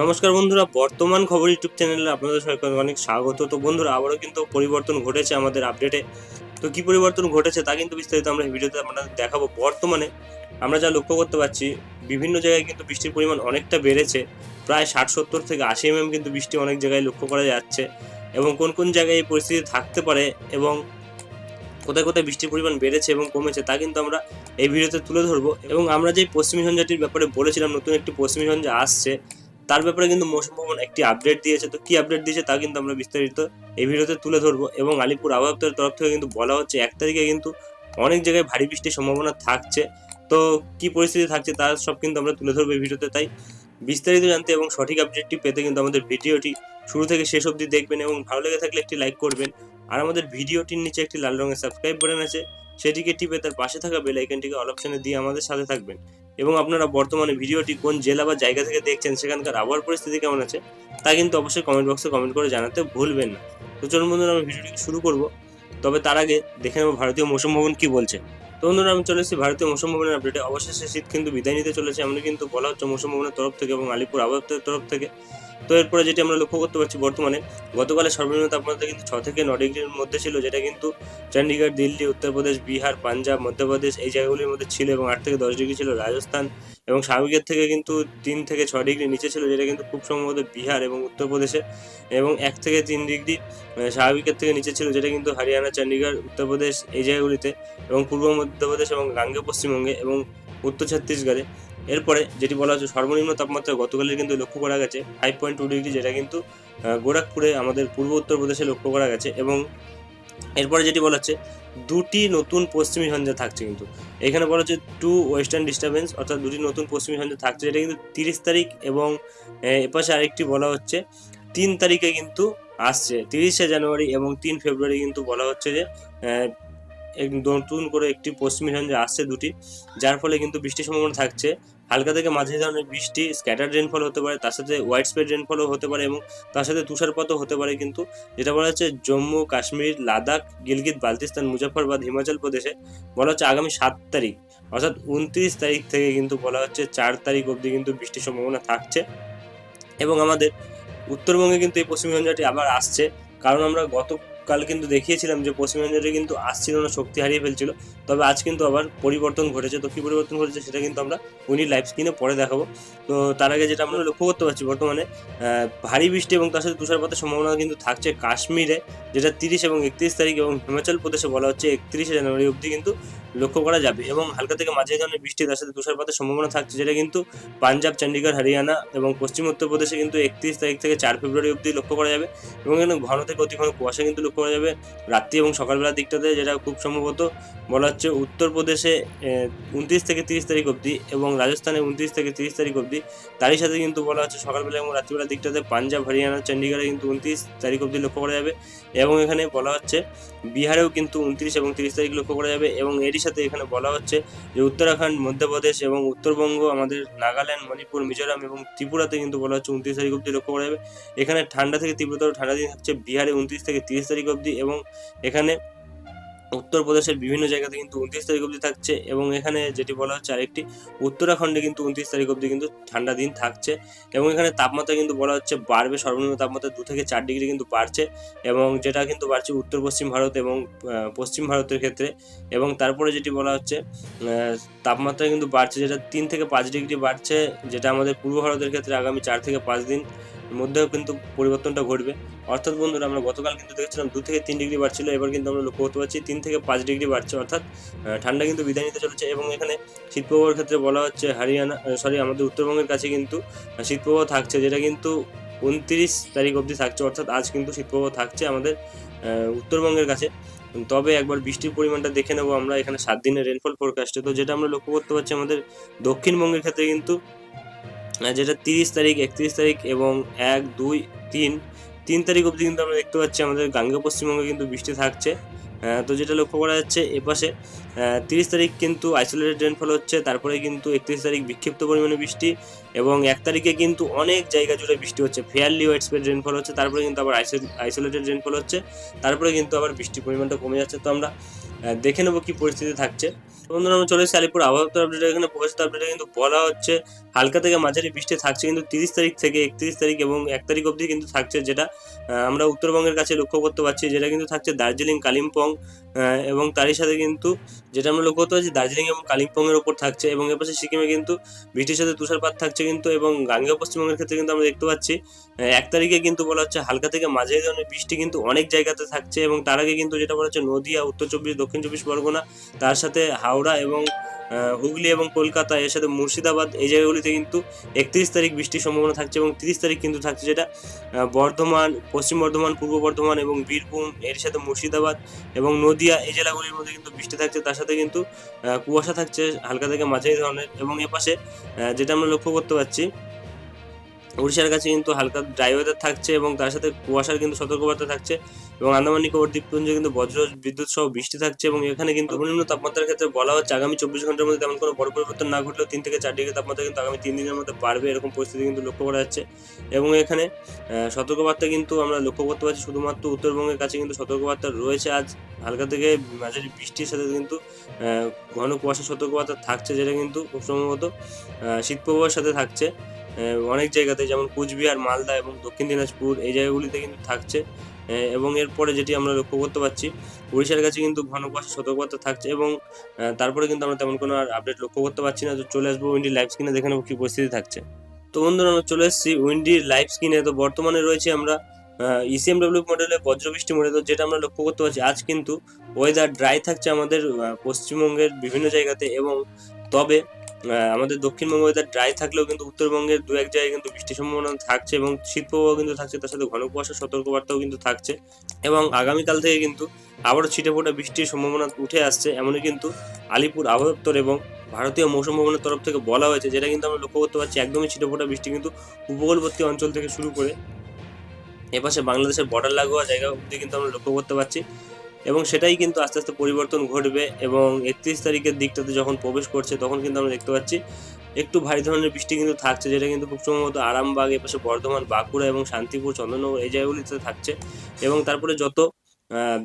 নমস্কার বন্ধুরা, বর্তমান খবর ইউটিউব চ্যানেলে আপনাদের সবাইকে অনেক স্বাগত। তো বন্ধুরা, আবারও কিন্তু পরিবর্তন ঘটেছে আমাদের আপডেটে। তো কি পরিবর্তন ঘটেছে তা কিন্তু বিস্তারিত আমরা ভিডিওতে আপনাদের দেখাবো। বর্তমানে আমরা যা লক্ষ্য করতে পারছি, বিভিন্ন জায়গায় কিন্তু বৃষ্টির পরিমাণ অনেকটা বেড়েছে। প্রায় ষাট, সত্তর থেকে আশি এমএম কিন্তু বৃষ্টি অনেক জায়গায় লক্ষ্য করা যাচ্ছে এবং কোন কোন জায়গায় এই পরিস্থিতি থাকতে পারে এবং কোথায় কোথায় বৃষ্টির পরিমাণ বেড়েছে এবং কমেছে তা কিন্তু আমরা এই ভিডিওতে তুলে ধরবো। এবং আমরা যে পশ্চিমী ঝঞ্ঝাটির ব্যাপারে বলেছিলাম, নতুন একটি পশ্চিমী ঝঞ্ঝা আসছে তার ব্যাপারে কিন্তু মৌসুম ভবন একটি আপডেট দিয়েছে। তো কি আপডেট দিয়েছে তা কিন্তু আমরা বিস্তারিত এই ভিডিওতে তুলে ধরবো এবং আলিপুর আবহাওয়া দপ্তরের তরফ থেকে কিন্তু বলা হচ্ছে, এক তারিখে কিন্তু অনেক জায়গায় ভারী বৃষ্টির সম্ভাবনা থাকছে। তো কি পরিস্থিতি থাকছে তার সব কিন্তু আমরা তুলে ধরবো এই ভিডিওতে। তাই বিস্তারিত জানতে এবং সঠিক আপডেটটি পেতে কিন্তু আমাদের ভিডিওটি শুরু থেকে শেষ অবধি দেখবেন এবং ভালো লেগে থাকলে একটি লাইক করবেন। আর আমাদের ভিডিওটির নিচে একটি লাল রঙের সাবস্ক্রাইব বাটন আছে, সেটিকে টিপে তার পাশে থাকা বেল আইকনটিকে অল অপশনে দিয়ে আমাদের সাথে থাকবেন। এবং আপনারা বর্তমানে ভিডিওটি কোন জেলা বা জায়গা থেকে দেখছেন, সেখানকার আবহাওয়ার পরিস্থিতি কেমন আছে, তা কিন্তু অবশ্যই কমেন্ট বক্সে কমেন্ট করে জানাতে ভুলবেন না। তো চলুন বন্ধুরা, আমি ভিডিওটি শুরু করব। তবে তার আগে দেখে নেব ভারতীয় মৌসুম ভবন কী বলছে। তো বন্ধুরা, আমি চলে এসেছি ভারতীয় মৌসুম ভবনের আপডেটে অবশেষে শীত কিন্তু বিদায় নিতে চলেছে আমরা কিন্তু বলা হচ্ছে মৌসুম ভবনের তরফ থেকে এবং আলিপুর আবহাওয়া তরফ থেকে। তো এরপরে যেটি আমরা লক্ষ্য করতে পারছি বর্তমানে, গতকালের সর্বনিম্ন তাপমাত্রা কিন্তু ছ থেকে ন ডিগ্রির মধ্যে ছিল, যেটা কিন্তু চণ্ডীগড় দিল্লি, উত্তরপ্রদেশ, বিহার, পাঞ্জাব, মধ্যপ্রদেশ এই জায়গাগুলির মধ্যে ছিল এবং আট থেকে দশ ডিগ্রি ছিল, রাজস্থান এবং স্বাভাবিকের থেকে কিন্তু তিন থেকে ছ ডিগ্রি নিচে ছিল, যেটা কিন্তু খুব সম্ভবত বিহার এবং উত্তরপ্রদেশে। এবং এক থেকে তিন ডিগ্রি স্বাভাবিকের থেকে নিচে ছিল, যেটা কিন্তু হরিয়ানা চণ্ডীগড় উত্তরপ্রদেশ এই জায়গাগুলিতে এবং পূর্ব মধ্যপ্রদেশ এবং গাঙ্গে পশ্চিমবঙ্গে এবং উত্তর ছত্তিশগড়ে। এরপরে যেটি বলা হচ্ছে সর্বনিম্ন তাপমাত্রা গতকালের কিন্তু লক্ষ্য করা গেছে ফাইভ পয়েন্ট টু ডিগ্রি যেটা কিন্তু গোরখপুরে আমাদের পূর্ব উত্তরপ্রদেশে লক্ষ্য করা গেছে এবং এরপরে যেটি বলা হচ্ছে দুটি নতুন পশ্চিমী ঝঞ্ঝা থাকছে কিন্তু। এখানে বলা হচ্ছে টু ওয়েস্টার্ন ডিস্টারবেন্স অর্থাৎ দুটি নতুন পশ্চিমী ঝঞ্ঝা থাকছে। এটা কিন্তু তিরিশ তারিখ এবং এপাশে আরেকটি বলা হচ্ছে, তিন তারিখে কিন্তু আসছে। তিরিশে জানুয়ারি এবং তিন ফেব্রুয়ারি কিন্তু বলা হচ্ছে যে নতুন করে একটি পশ্চিমী ঝঞ্ঝা আসছে দুটি, যার ফলে কিন্তু বৃষ্টির সম্ভাবনা থাকছে। হালকা থেকে মাঝে ধরনের বৃষ্টি স্ক্যাটার রেনফল হতে পারে, তার সাথে হোয়াইট স্প্রেড রেনফলও হতে পারে এবং তার সাথে তুষারপাতও হতে পারে কিন্তু যেটা বলা হচ্ছে জম্মু, কাশ্মীর, লাদাখ, গিলগিত, বালতিস্তান মুজাফরবাদ হিমাচল প্রদেশে বলা হচ্ছে আগামী সাত তারিখ। অর্থাৎ উনত্রিশ তারিখ থেকে কিন্তু বলা হচ্ছে চার তারিখ অবধি কিন্তু বৃষ্টির সম্ভাবনা থাকছে। এবং আমাদের উত্তরবঙ্গে কিন্তু এই পশ্চিমবঙ্গটি আবার আসছে। কারণ আমরা গতকাল কিন্তু দেখিয়েছিলাম যে পশ্চিমবঙ্গটি কিন্তু আসছিল না, শক্তি হারিয়ে ফেলছিল। তবে আজ কিন্তু আবার পরিবর্তন ঘটেছে, তো কী পরিবর্তন ঘটেছে সেটা কিন্তু আমরা উনি লাইভ স্ক্রিনে পরে দেখাবো। তো তার আগে যেটা আমরা লক্ষ্য করতে পারছি বর্তমানে ভারী বৃষ্টি এবং তার সাথে তুষারপাতের সম্ভাবনা কিন্তু থাকছে কাশ্মীরে, যেটা তিরিশ এবং একত্রিশ তারিখ এবং হিমাচল প্রদেশে বলা হচ্ছে একত্রিশে জানুয়ারি অবধি কিন্তু লক্ষ্য করা যাবে। এবং হালকা থেকে মাঝারি ধরনের বৃষ্টি, তার সাথে তুষারপাতের সম্ভাবনা থাকছে, যেটা কিন্তু পাঞ্জাব চণ্ডীগড় হরিয়ানা এবং পশ্চিম উত্তরপ্রদেশে কিন্তু একত্রিশ তারিখ থেকে চার ফেব্রুয়ারি অবধি লক্ষ্য করা যাবে। এবং এখানে ঘন থেকে অতি ঘন কুয়াশা কিন্তু করা যাবে। রাত্রি এবং সকালবেলার দিকটাতে যেটা খুব সম্ভবত, বলা হচ্ছে উত্তরপ্রদেশে উনত্রিশ থেকে তিরিশ তারিখ অবধি এবং রাজস্থানে উনত্রিশ থেকে তিরিশ তারিখ অবধি। তারই সাথে কিন্তু বলা হচ্ছে সকালবেলা এবং রাত্রিবেলার দিকটাতে পাঞ্জাব, হরিয়ানা, চণ্ডীগড়ে কিন্তু উনত্রিশ তারিখ অবধি লক্ষ্য করা যাবে এবং এখানে বলা হচ্ছে বিহারেও কিন্তু উনত্রিশ এবং তিরিশ তারিখ লক্ষ্য করা যাবে এবং এরই সাথে এখানে বলা হচ্ছে যে উত্তরাখণ্ড, মধ্যপ্রদেশ এবং উত্তরবঙ্গ, আমাদের নাগাল্যান্ড, মণিপুর, মিজোরাম এবং ত্রিপুরাতে কিন্তু বলা হচ্ছে উনত্রিশ তারিখ অবধি লক্ষ্য করা যাবে। এখানে ঠান্ডা থেকে তীব্রতর ঠান্ডা দিন থাকছে বিহারে উনত্রিশ থেকে তিরিশ তারিখ অবধি এবং এখানে উত্তরপ্রদেশের বিভিন্ন জায়গাতে কিন্তু উনত্রিশ তারিখ অবধি থাকছে এবং এখানে যেটি বলা হচ্ছে আরেকটি উত্তরাখণ্ডে কিন্তু উনত্রিশ তারিখ অবধি কিন্তু ঠান্ডা দিন থাকছে এবং এখানে তাপমাত্রা কিন্তু বলা হচ্ছে বাড়বে, সর্বনিম্ন তাপমাত্রা দু থেকে চার ডিগ্রি কিন্তু বাড়ছে এবং যেটা কিন্তু বাড়ছে উত্তর পশ্চিম ভারত এবং পশ্চিম ভারতের ক্ষেত্রে এবং তারপরে যেটি বলা হচ্ছে তাপমাত্রা কিন্তু বাড়ছে যেটা তিন থেকে পাঁচ ডিগ্রি বাড়ছে যেটা আমাদের পূর্ব ভারতের ক্ষেত্রে আগামী চার থেকে পাঁচ দিন মধ্যেও কিন্তু পরিবর্তনটা ঘটবে। অর্থাৎ বন্ধুরা, আমরা গতকাল কিন্তু দেখেছিলাম দু থেকে তিন ডিগ্রি বাড়ছিল, এবার কিন্তু আমরা লক্ষ্য করতে পারছি তিন থেকে পাঁচ ডিগ্রি বাড়ছে। অর্থাৎ ঠান্ডা কিন্তু বিদায় নিতে চলেছে এবং এখানে শীতপ্রবাহের ক্ষেত্রে বলা হচ্ছে হরিয়ানা সরি আমাদের উত্তরবঙ্গের কাছে কিন্তু শীতপ্রবাহ থাকছে, যেটা কিন্তু উনত্রিশ তারিখ অবধি থাকছে। অর্থাৎ আজ কিন্তু শীতপ্রবাহ থাকছে আমাদের উত্তরবঙ্গের কাছে। তবে একবার বৃষ্টির পরিমাণটা দেখে নেব আমরা এখানে সাত দিনের রেনফল ফোরকাস্টে তো যেটা আমরা লক্ষ্য করতে পারছি আমাদের দক্ষিণবঙ্গের ক্ষেত্রে কিন্তু যেটা তিরিশ তারিখ, একত্রিশ তারিখ এবং এক, দুই, তিন তিন তারিখ অবধি কিন্তু আমরা দেখতে পাচ্ছি আমাদের গাঙ্গে পশ্চিমবঙ্গে কিন্তু বৃষ্টি থাকছে। তো যেটা লক্ষ্য করা যাচ্ছে এপাশে তিরিশ তারিখ কিন্তু আইসোলেটেড রেনফল হচ্ছে, তারপরে কিন্তু একত্রিশ তারিখ বিক্ষিপ্ত পরিমাণে বৃষ্টি এবং এক তারিখে কিন্তু অনেক জায়গা জুড়ে বৃষ্টি হচ্ছে। ফেয়ারলি ওয়েট স্প্রেড রেনফল হচ্ছে, তারপরে কিন্তু আবার আইসোলেটেড রেনফল হচ্ছে, তারপরে কিন্তু আবার বৃষ্টির পরিমাণটা কমে যাচ্ছে। তো আমরা দেখে নেব কি পরিস্থিতি থাকছে। বন্ধুরা, আমরা চলে এসেছি আলিপুর আবহাওয়া আপডেট এখানে প্রকাশিত আপডেটে কিন্তু বলা হচ্ছে, হালকা থেকে মাঝারি বৃষ্টি থাকছে, কিন্তু তিরিশ তারিখ থেকে একত্রিশ তারিখ এবং এক তারিখ অবধি কিন্তু থাকছে যেটা আমরা উত্তরবঙ্গের কাছে লক্ষ্য করতে পারছি, যেটা কিন্তু থাকছে দার্জিলিং, কালিম্পং এবং তারই সাথে কিন্তু যেটা আমরা লক্ষ্য করতে পারছি, দার্জিলিং এবং কালিম্পংয়ের ওপর থাকছে এবং এর পাশে সিকিমে কিন্তু বৃষ্টির সাথে তুষারপাত থাকছে কিন্তু এবং গাঙ্গেয় পশ্চিমবঙ্গের ক্ষেত্রে কিন্তু আমরা দেখতে পাচ্ছি এক তারিখে কিন্তু বলা হচ্ছে হালকা থেকে মাঝারি ধরনের বৃষ্টি কিন্তু অনেক জায়গাতে থাকছে এবং তার আগে কিন্তু যেটা বলা হচ্ছে নদিয়া, উত্তর চব্বিশ, দক্ষিণ চব্বিশ পরগনা, তার সাথে হাওড়া এবং হুগলি এবং কলকাতা এর সাথে মুর্শিদাবাদ এই জায়গাগুলিতে কিন্তু একত্রিশ তারিখ বৃষ্টির সম্ভাবনা থাকছে এবং তিরিশ তারিখ কিন্তু থাকছে যেটা বর্ধমান পশ্চিম বর্ধমান পূর্ব বর্ধমান এবং বীরভূম এর সাথে মুর্শিদাবাদ এবং নদিয়া এই জেলাগুলির মধ্যে কিন্তু বৃষ্টি থাকছে। তার সাথে কিন্তু কুয়াশা থাকছে হালকা থেকে মাঝারি ধরনের এবং এপাশে আহ, যেটা আমরা লক্ষ্য করতে পারছি উড়িষ্যার কাছে কিন্তু হালকা ড্রাই ওয়েদার থাকছে এবং তার সাথে কুয়াশার কিন্তু সতর্কবার্তা থাকছে। এবং আন্দামান নিকোবর দ্বীপপুঞ্জে কিন্তু বজ্র বিদ্যুৎ সহ বৃষ্টি থাকছে এবং এখানে কিন্তু সর্বনিম্ন তাপমাত্রার ক্ষেত্রে বলা হচ্ছে আগামী চব্বিশ ঘণ্টার মধ্যে তেমন কোনো বড় পরিবর্তন না ঘটলেও তিন থেকে চার ডিগ্রি তাপমাত্রা কিন্তু আগামী তিন দিনের মধ্যে বাড়বে, এরকম পরিস্থিতি কিন্তু লক্ষ্য করা যাচ্ছে। এবং এখানে সতর্কবার্তা কিন্তু আমরা লক্ষ্য করতে পারছি শুধুমাত্র উত্তরবঙ্গের কাছে কিন্তু সতর্কবার্তা রয়েছে আজ। হালকা থেকে মাঝারি বৃষ্টির সাথে কিন্তু ঘন কুয়াশা সতর্কবার্তা থাকছে যেটা কিন্তু খুব সম্ভবত শীতপ্রবাহের সাথে থাকছে। অনেক জায়গাতে যেমন কুচবিহার, মালদা এবং দক্ষিণ দিনাজপুর এই জায়গাগুলিতে কিন্তু থাকছে। এবং এরপরে যেটি আমরা লক্ষ্য করতে পারছি উড়িষ্যার কাছে কিন্তু ঘন কুয়াশা সতর্কবার্তা থাকছে এবং তারপরে কিন্তু আমরা তেমন কোনো আর আপডেট লক্ষ্য করতে পারছি না। তো চলে আসব উইন্ডি লাইভ স্ক্রিনে দেখে নেব কি পরিস্থিতি থাকছে। তো বন্ধুরা, আমরা চলে এসেছি উইন্ডির লাইভ স্ক্রিনে তো বর্তমানে রয়েছে আমরা E ইসিএমডব্লিউ মডেলে বজ্রবৃষ্টি মডেল যেটা আমরা লক্ষ্য করতে পারছি, আজ কিন্তু ওয়েদার ড্রাই থাকছে আমাদের পশ্চিমবঙ্গের বিভিন্ন জায়গাতে এবং তবে আমাদের দক্ষিণবঙ্গ ওয়েদার ড্রাই থাকলেও কিন্তু উত্তরবঙ্গের দু এক জায়গায় কিন্তু বৃষ্টির সম্ভাবনা থাকছে এবং শীতপ্রবাহ কিন্তু থাকছে, তার সাথে ঘন কুয়াশার সতর্কবার্তাও কিন্তু থাকছে এবং আগামীকাল থেকে কিন্তু আবারও ছিটে ফোটা বৃষ্টির সম্ভাবনা উঠে আসছে, এমনই কিন্তু আলিপুর আবহাওয়া এবং ভারতীয় মৌসুম ভবনের তরফ থেকে বলা হয়েছে, যেটা কিন্তু আমরা লক্ষ্য করতে পারছি একদমই ছিটে ফোটা বৃষ্টি কিন্তু উপকূলবর্তী অঞ্চল থেকে শুরু করে এপাশে বাংলাদেশের বর্ডার লাগোয়া জায়গা অব্দি কিন্তু আমরা লক্ষ্য করতে পারছি। এবং সেটাই কিন্তু আস্তে আস্তে পরিবর্তন ঘটবে এবং একত্রিশ তারিখের দিকটাতে যখন প্রবেশ করছে, তখন কিন্তু আমরা দেখতে পাচ্ছি একটু ভারী ধরনের বৃষ্টি কিন্তু থাকছে, যেটা কিন্তু খুব সম্ভবত আরামবাগ, এপাশে বর্ধমান, বাঁকুড়া এবং শান্তিপুর চন্দননগর এই জায়গাগুলিতে থাকছে। এবং তারপরে যত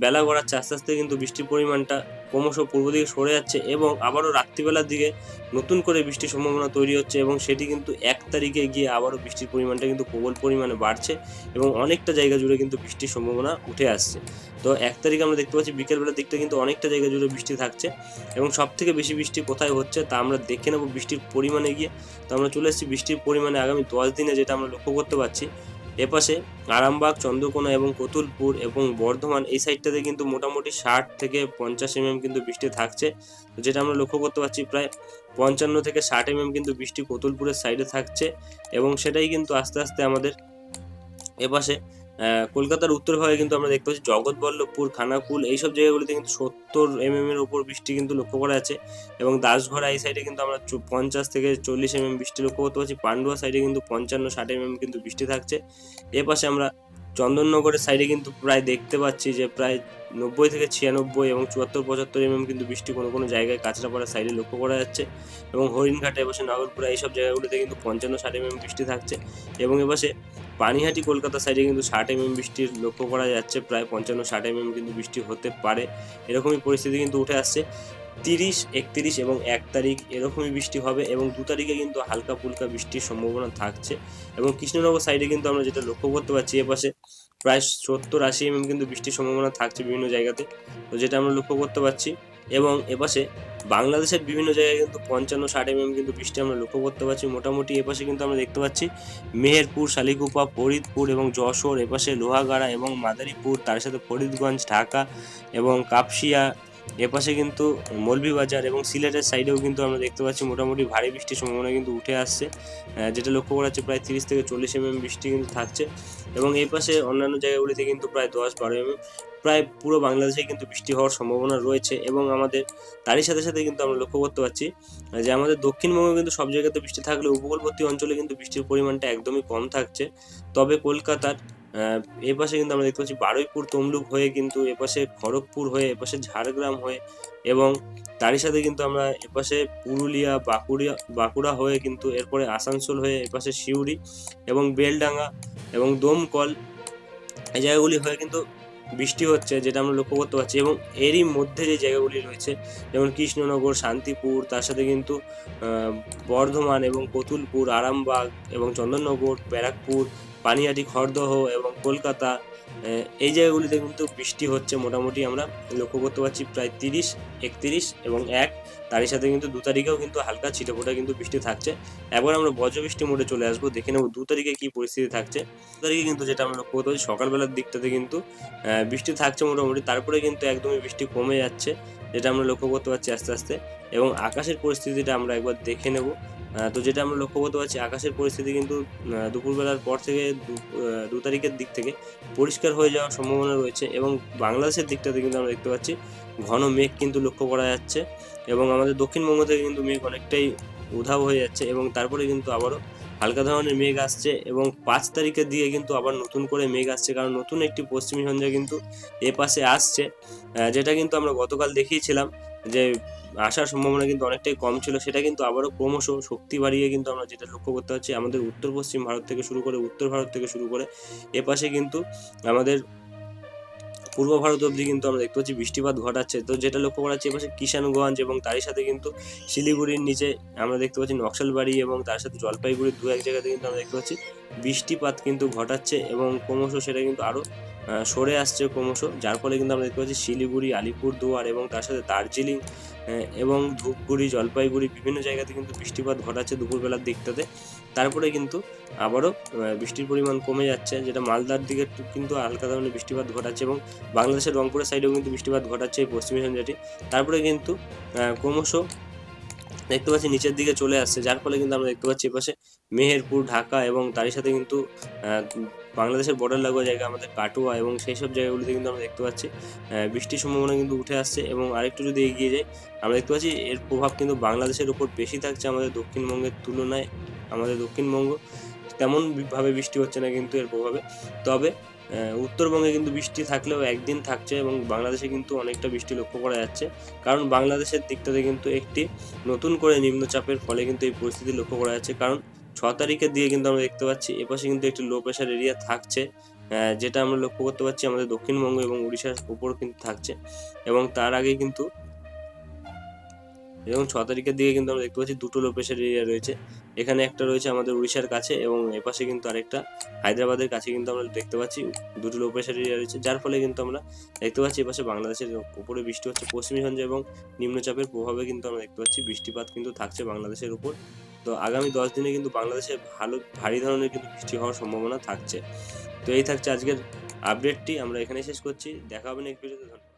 বেলা গড়াচ্ছে। আস্তে আস্তে কিন্তু বৃষ্টির পরিমাণটা ক্রমশ পূর্ব দিকে সরে যাচ্ছে এবং আবারও রাত্রিবেলার দিকে নতুন করে বৃষ্টির সম্ভাবনা তৈরি হচ্ছে এবং সেটি কিন্তু এক তারিখে গিয়ে আবারও বৃষ্টির পরিমাণটা কিন্তু প্রবল পরিমাণে বাড়ছে এবং অনেকটা জায়গা জুড়ে কিন্তু বৃষ্টির সম্ভাবনা উঠে আসছে। তো এক তারিখে আমরা দেখতে পাচ্ছি বিকেলবেলার দিকটা কিন্তু অনেকটা জায়গা জুড়ে বৃষ্টি থাকছে এবং সব থেকে বেশি বৃষ্টি কোথায় হচ্ছে তা আমরা দেখে নেব বৃষ্টির পরিমাণে গিয়ে। তো আমরা চলে এসেছি বৃষ্টির পরিমাণে আগামী দশ দিনে যেটা আমরা লক্ষ্য করতে পারছি এপাশে আরামবাগ, চন্দ্রকোনা এবং কতুলপুর এবং বর্ধমান, এই সাইডটাতে কিন্তু মোটামুটি ষাট থেকে পঞ্চাশ এমএম কিন্তু বৃষ্টি থাকছে। যেটা আমরা লক্ষ্য করতে পারছি প্রায় পঞ্চান্ন থেকে ষাট এমএম কিন্তু বৃষ্টি কতুলপুরের সাইডে থাকছে এবং সেটাই কিন্তু আস্তে আস্তে আমাদের এপাশে কলকাতার উত্তর ভাগে কিন্তু আমরা দেখতে পাচ্ছি জগৎবল্লভপুর খানাকুল, এইসব জায়গাগুলিতে কিন্তু সত্তর এমএম এর উপর বৃষ্টি কিন্তু লক্ষ্য করা যাচ্ছে। এবং দাসঘরা এই সাইডে কিন্তু আমরা পঞ্চাশ থেকে চল্লিশ এমএম বৃষ্টি লক্ষ্য করতে পারছি। পান্ডুয়া সাইডে কিন্তু পঞ্চান্ন ষাট এমএম কিন্তু বৃষ্টি থাকছে। এ পাশে আমরা চন্দননগরের সাইডে কিন্তু প্রায় দেখতে পাচ্ছি যে প্রায় নব্বই থেকে ছিয়ানব্বই এবং চুয়াত্তর পঁচাত্তর এমএম কিন্তু বৃষ্টি কোনো কোনো জায়গায় কাঁচরাপাড়ার সাইডে লক্ষ্য করা যাচ্ছে। এবং হরিণঘাটে এপাশে নগরপুরা এইসব জায়গাগুলিতে কিন্তু পঞ্চান্ন ষাট এমএম বৃষ্টি থাকছে। এবং এপাশে পানিহাটি, কলকাতা সাইডে কিন্তু ষাট এমএম বৃষ্টির লক্ষ্য করা যাচ্ছে। প্রায় পঞ্চান্ন, ষাট এমএম কিন্তু বৃষ্টি হতে পারে। এরকমই পরিস্থিতি কিন্তু উঠে আসছে। তিরিশ, একত্রিশ এবং এক তারিখ এরকমই বৃষ্টি হবে এবং দু তারিখে কিন্তু হালকা ফুলকা বৃষ্টির সম্ভাবনা থাকছে এবং কৃষ্ণনগর সাইডে কিন্তু আমরা যেটা লক্ষ্য করতে পারছি এপাশে প্রায় সত্তর, আশি এমএম কিন্তু বৃষ্টির সম্ভাবনা থাকছে বিভিন্ন জায়গাতে। তো যেটা আমরা লক্ষ্য করতে পারছি এবং এপাশে বাংলাদেশের বিভিন্ন জায়গায় কিন্তু পঞ্চান্ন, ষাট এমএম কিন্তু বৃষ্টি আমরা লক্ষ্য করতে পারছি। মোটামুটি এপাশে কিন্তু আমরা দেখতে পাচ্ছি মেহেরপুর, শালিকুপা, ফরিদপুর এবং যশোর, এপাশে লোহাগাড়া এবং মাদারীপুর, তার সাথে ফরিদগঞ্জ, ঢাকা এবং কাপসিয়া, এপাশে কিন্তু মৌলভীবাজার এবং সিলেটের সাইডেও কিন্তু আমরা দেখতে পাচ্ছি মোটামুটি ভারী বৃষ্টির সম্ভাবনা কিন্তু উঠে আসছে। যেটা লক্ষ্য করা যাচ্ছে প্রায় তিরিশ থেকে চল্লিশ এমএম বৃষ্টি কিন্তু থাকছে এবং এই পাশে অন্যান্য জায়গাগুলিতে কিন্তু প্রায় দশ, বারো এমএম প্রায় পুরো বাংলাদেশে কিন্তু বৃষ্টি হওয়ার সম্ভাবনা রয়েছে এবং আমাদের তারই সাথে সাথে কিন্তু আমরা লক্ষ্য করতে পারছি যে আমাদের দক্ষিণবঙ্গে কিন্তু সব জায়গাতে বৃষ্টি থাকলে উপকূলবর্তী অঞ্চলে কিন্তু বৃষ্টির পরিমাণটা একদমই কম থাকছে। তবে কলকাতার আহ, এই পাশে কিন্তু আমরা দেখতে পাচ্ছি বারুইপুর তমলুক হয়ে কিন্তু এপাশে খড়গপুর হয়ে এপাশে ঝাড়গ্রাম হয়ে এবং তারই সাথে কিন্তু আমরা এপাশে পুরুলিয়া বাঁকুড়া বাঁকুড়া হয়ে কিন্তু এরপরে আসানসোল হয়ে এপাশে সিউড়ি এবং বেলডাঙ্গা এবং দমকল এই জায়গাগুলি হয়ে কিন্তু বৃষ্টি হচ্ছে, যেটা আমরা লক্ষ্য করতে পারছি এবং এরই মধ্যে যে জায়গাগুলি রয়েছে, যেমন কৃষ্ণনগর, শান্তিপুর, তার সাথে কিন্তু বর্ধমান এবং কতুলপুর, আরামবাগ এবং চন্দননগর, ব্যারাকপুর পানিহাটি খড়দহ এবং কলকাতা এই জায়গাগুলিতে কিন্তু বৃষ্টি হচ্ছে মোটামুটি আমরা লক্ষ্য করতে পারছি প্রায় তিরিশ, একত্রিশ এবং এক। তারই সাথে কিন্তু দু তারিখেও কিন্তু হালকা ছিটেফোঁটা কিন্তু বৃষ্টি থাকছে। একবার আমরা বজ্রবৃষ্টি মোডে চলে আসব, দেখে নেব দু তারিখে কী পরিস্থিতি থাকছে। দু তারিখে কিন্তু যেটা আমরা লক্ষ্য করতে পারছি, সকালবেলার দিকটাতে কিন্তু বৃষ্টি থাকছে মোটামুটি। তারপরে কিন্তু একদমই বৃষ্টি কমে যাচ্ছে, যেটা আমরা লক্ষ্য করতে পারছি আস্তে আস্তে। এবং আকাশের পরিস্থিতিটা আমরা একবার দেখে নেব। তো যেটা আমরা লক্ষ্য করতে পারছি, আকাশের পরিস্থিতি কিন্তু দুপুরবেলার পর থেকে দু- তারিখের দিক থেকে পরিষ্কার হয়ে যাওয়ার সম্ভাবনা রয়েছে এবং বাংলাদেশের দিকটাতে কিন্তু আমরা দেখতে পাচ্ছি, ঘন মেঘ কিন্তু লক্ষ্য করা যাচ্ছে এবং আমাদের দক্ষিণবঙ্গ থেকে কিন্তু মেঘ অনেকটাই উধাও হয়ে যাচ্ছে এবং তারপরে কিন্তু আবারও হালকা ধরনের মেঘ আসছে এবং পাঁচ তারিখের দিকে কিন্তু আবার নতুন করে মেঘ আসছে কারণ নতুন একটি পশ্চিমী সন্ধ্যা কিন্তু এ পাশে আসছে যেটা কিন্তু আমরা গতকাল দেখিয়েছিলাম। যে আসার সম্ভাবনা কিন্তু অনেকটাই কম ছিল, সেটা কিন্তু আবারও ক্রমশ শক্তি বাড়িয়ে কিন্তু আমরা যেটা লক্ষ্য করতে পারছি, আমাদের উত্তর পশ্চিম ভারত থেকে শুরু করে, উত্তর ভারত থেকে শুরু করে, এ পাশে কিন্তু আমাদের পূর্ব ভারত অবধি কিন্তু আমরা দেখতে পাচ্ছি বৃষ্টিপাত ঘটাচ্ছে। তো যেটা লক্ষ্য করা যাচ্ছে এপাশে কিষানগঞ্জ এবং তারই সাথে কিন্তু শিলিগুড়ির নিচে আমরা দেখতে পাচ্ছি নকশালবাড়ি এবং তার সাথে জলপাইগুড়ির দু এক জায়গাতে কিন্তু আমরা দেখতে পাচ্ছি বৃষ্টিপাত কিন্তু ঘটাচ্ছে এবং ক্রমশ সেটা কিন্তু আরও সরে আসছে ক্রমশ, যার ফলে কিন্তু আমরা দেখতে পাচ্ছি শিলিগুড়ি আলিপুরদুয়ার এবং তার সাথে দার্জিলিং এবং ধূপগুড়ি, জলপাইগুড়ি বিভিন্ন জায়গাতে কিন্তু বৃষ্টিপাত ঘটাচ্ছে দুপুরবেলার দিকটাতে। তারপরে কিন্তু আবারও বৃষ্টির পরিমাণ কমে যাচ্ছে, যেটা মালদার দিকে কিন্তু হালকা ধরনের বৃষ্টিপাত ঘটাচ্ছে এবং বাংলাদেশের রংপুরের সাইডেও কিন্তু বৃষ্টিপাত ঘটাচ্ছে এই পশ্চিমী সঞ্জাটি তারপরে কিন্তু ক্রমশ দেখতে পাচ্ছি নিচের দিকে চলে আসছে, যার ফলে কিন্তু আমরা দেখতে পাচ্ছি এপাশে মেহেরপুর, ঢাকা এবং তারই সাথে কিন্তু বাংলাদেশের বর্ডার লাগোয়া জায়গা আমাদের কাটুয়া এবং সেই সব জায়গাগুলিতে কিন্তু আমরা দেখতে পাচ্ছি। বৃষ্টির সম্ভাবনা কিন্তু উঠে আসছে এবং আরেকটু যদি এগিয়ে যাই, আমরা দেখতে পাচ্ছি এর প্রভাব কিন্তু বাংলাদেশের উপর বেশি থাকছে আমাদের দক্ষিণবঙ্গের তুলনায়, আমাদের দক্ষিণবঙ্গ। তেমন ভাবে বৃষ্টি হচ্ছে না কিন্তু এর প্রভাবে। তবে উত্তরবঙ্গে কিন্তু বৃষ্টি থাকলেও একদিন থাকছে এবং বাংলাদেশে কিন্তু অনেকটা বৃষ্টি লক্ষ্য করা যাচ্ছে। কারণ বাংলাদেশের দিকটাতে কিন্তু একটি নতুন করে নিম্নচাপের ফলে কিন্তু এই পরিস্থিতি লক্ষ্য করা যাচ্ছে। কারণ ছ তারিখের দিকে কিন্তু আমরা দেখতে পাচ্ছি, এপাশে কিন্তু একটি লো প্রেশার এরিয়া থাকছে যেটা আমরা লক্ষ্য করতে পারছি আমাদের দক্ষিণবঙ্গ এবং উড়িষ্যার উপর কিন্তু থাকছে এবং তার আগে কিন্তু এবং ছ তারিখের দিকে কিন্তু আমরা দেখতে পাচ্ছি দুটো লো প্রেশার এরিয়া রয়েছে। এখানে একটা রয়েছে আমাদের উড়িষ্যার কাছে এবং এপাশে কিন্তু আরেকটা হায়দ্রাবাদের কাছে কিন্তু আমরা দেখতে পাচ্ছি দুটো লো প্রেশার এরিয়া রয়েছে। যার ফলে কিন্তু আমরা দেখতে পাচ্ছি এপাশে বাংলাদেশের উপরে বৃষ্টি হচ্ছে পশ্চিমী সঞ্জয় এবং নিম্নচাপের প্রভাবে কিন্তু আমরা দেখতে পাচ্ছি বৃষ্টিপাত কিন্তু থাকছে বাংলাদেশের উপর। তো আগামী দশ দিনে কিন্তু বাংলাদেশে ভালো, ভারী ধরনের কিন্তু বৃষ্টি হওয়ার সম্ভাবনা থাকছে। তো এই থাকছে আজকের আপডেটটি আমরা এখানে শেষ করছি। দেখা হবে নেক্সট ভিডিওতে ধন্যবাদ।